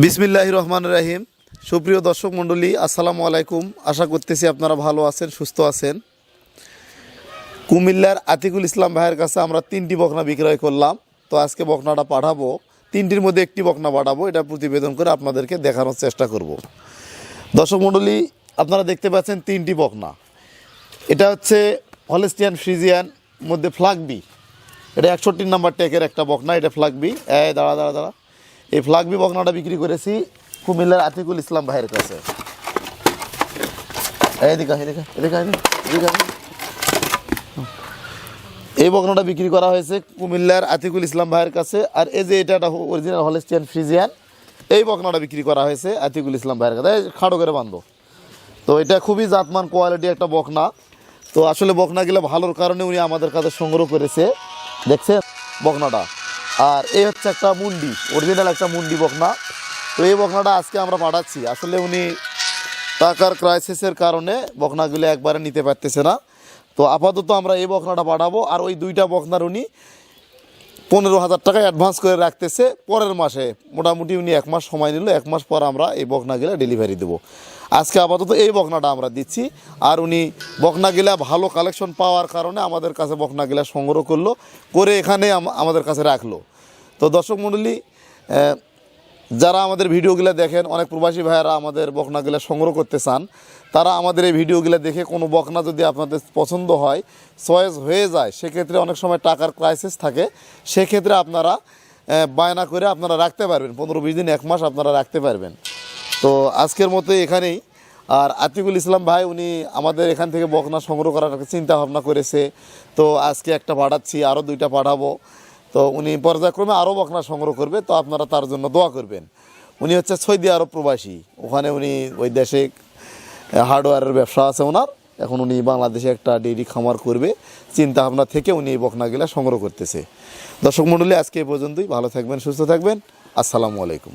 বিসমিল্লাহ রহমান রাহিম। সুপ্রিয় দর্শক মণ্ডলী, আসসালামু আলাইকুম। আশা করতেছি আপনারা ভালো আছেন, সুস্থ আছেন। কুমিল্লার আতিকুল ইসলাম ভাইয়ের কাছে আমরা তিনটি বকনা বিক্রয় করলাম। তো আজকে বকনাটা পাঠাবো। তিনটির মধ্যে একটি বকনা পাঠাবো, এটা প্রতিবেদন করে আপনাদেরকে দেখানোর চেষ্টা করব। দর্শক মণ্ডলী, আপনারা দেখতে পাচ্ছেন তিনটি বকনা। এটা হচ্ছে হলেস্টিয়ান ফ্রিজিয়ান, মধ্যে ফ্লাগবি এটা একষট্টি নাম্বার টেকের একটা বকনা, এটা ফ্লাগবি এই, দাঁড়া দাঁড়া দাঁড়া। এই ফ্লাগবি বকনাটা বিক্রি করেছি কুমিল্লার আতিকুল ইসলাম ভাইয়ের কাছে। এই বকনাটা বিক্রি করা হয়েছে কুমিল্লার আতিকুল ইসলাম ভাইয়ের কাছে। আর এই যে এটা অরিজিনাল হলেস্টিয়ান ফ্রিজিয়ান এই বকনাটা বিক্রি করা হয়েছে আতিকুল ইসলাম ভাইয়ের কাছে। খাড়ো করে বাঁধো তো এটা খুবই জাতমান কোয়ালিটি একটা বকনা। তো আসলে বকনাগুলো ভালোর কারণে উনি আমাদের কাছে সংগ্রহ করেছে। দেখছেন বকনাটা? আর এই হচ্ছে একটা মুন্ডি অরিজিনাল একটা মুন্ডি বকনা। তো এই বকনাটা আজকে আমরা পাঠাচ্ছি। আসলে উনি টাকার ক্রাইসিসের কারণে বকনাগুলো একবারে নিতে পারতেছে না। তো আপাতত আমরা এই বকনাটা পাঠাবো আর ওই দুইটা বকনার উনি পনেরো হাজার টাকা অ্যাডভান্স করে রাখতেছে। পরের মাসে, মোটামুটি উনি এক মাস সময় নিল, এক মাস পর আমরা এই বকনাগুলো ডেলিভারি দেবো। আজকে আপাতত এই বকনাটা আমরা দিচ্ছি। আর উনি বকনাগুলা ভালো কালেকশন পাওয়ার কারণে আমাদের কাছে বকনাগুলা সংগ্রহ করল, করে এখানে আমাদের কাছে রাখল। তো দর্শক মণ্ডলী যারা আমাদের ভিডিওগুলো দেখেন, অনেক প্রবাসী ভাইয়েরা আমাদের বকনাগুলো সংগ্রহ করতে চান, তারা আমাদের এই ভিডিওগুলো দেখে কোনো বকনা যদি আপনাদের পছন্দ হয় চয়েস হয়ে যায়, সেক্ষেত্রে অনেক সময় টাকার ক্রাইসিস থাকে, সেক্ষেত্রে আপনারা বায়না করে আপনারা রাখতে পারবেন। পনেরো বিশ দিন, এক মাস আপনারা রাখতে পারবেন। তো আজকের মতো এখানেই। আর আতিকুল ইসলাম ভাই, উনি আমাদের এখান থেকে বকনা সংগ্রহ করার চিন্তা ভাবনা করেছে। তো আজকে একটা পাঠাচ্ছি আরও দুইটা পাঠাবো। তো উনি পর্যায়ক্রমে আরও বকনা সংগ্রহ করবে, তো আপনারা তার জন্য দোয়া করবেন। উনি হচ্ছে সৌদি আরব প্রবাসী। ওখানে উনি ওই দেশে হার্ডওয়্যারের ব্যবসা আছে ওনার। এখন উনি বাংলাদেশে একটা ডেইরি খামার করবে। চিন্তা ভাবনা থেকে উনি এই বকনাগুলা সংগ্রহ করতেছে। দর্শক মণ্ডলী, আজকে এই পর্যন্তই। ভালো থাকবেন, সুস্থ থাকবেন। আসসালামু আলাইকুম।